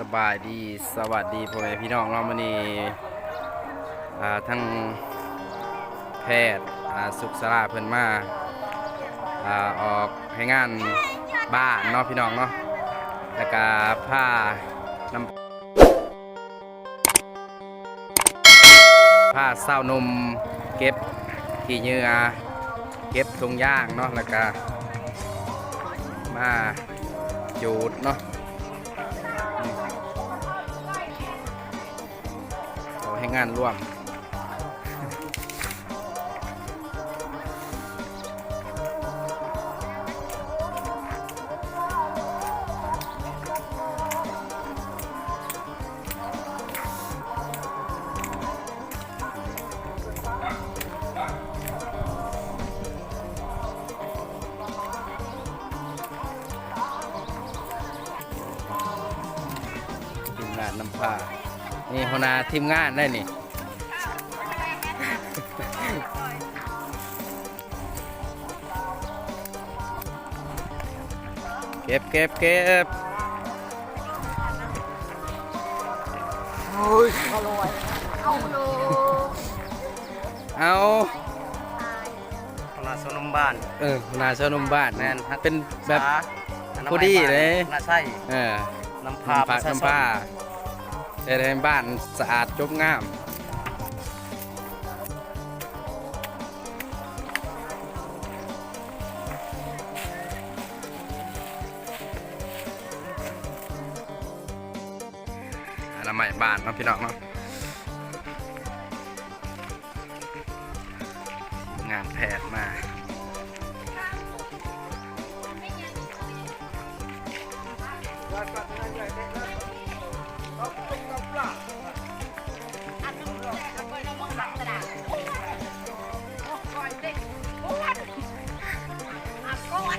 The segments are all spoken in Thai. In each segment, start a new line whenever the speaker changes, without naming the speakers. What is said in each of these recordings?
สบายดีสวัสดีพ่อแม่พี่น้องเนาะมื้อนี้อ่ทั้งแพทย์สุขสราเพิ่นมาออกให้งานบ้านเนาะพี่น้องเนาะแล้วก็ผ้าน้ำผ้าเศร้านมเก็บขี้เหงื่อเก็บทุงย่างเนาะแล้วก็มาจูดเนาะ ให้งานร่วม ทีมงานนำผ้า นี่หัวหน้าทีมงานได้นี่เก็บเก็บเก็บ
เอาโล
เอา
คณะสนมบ้าน
เออหัวหน้าชาวนุ่มบ้าน
แม่
นะ
น
เป็นแบบ
สาอนามั
พอดีเลย
บ้านน่าใช่
เออ
น้ำ
ผ้า
พา
ผ้าน้ำผ้า จะได้ให้บ้านสะอาดจบงามอนามัยบ้านเนาะพี่น้องเนาะงานแพทย์มา
อันนึงแล้วก็ไปน้ำมันกระดาษโอ้ยโอ้ยก่อนเด็กโอ้ยอะก่อน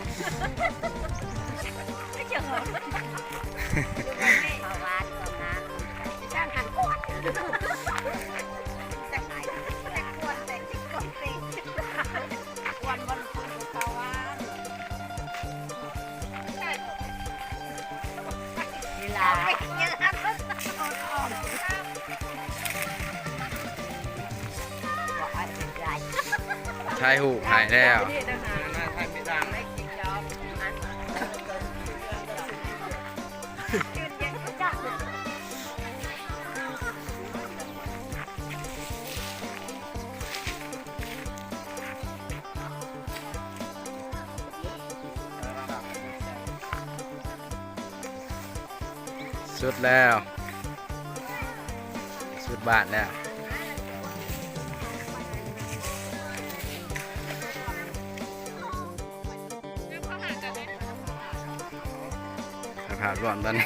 ไม่เจอเอาวานก่อนนะช่างหันก่อนแต่ไหนแต่ควรแต่ที่ก่อนตีควรบนคุณเขาว่เวลา
ชายหูหายแล้วสุดแล้ว สุดบาทแล้ว ผ่านร่วมตอนนี้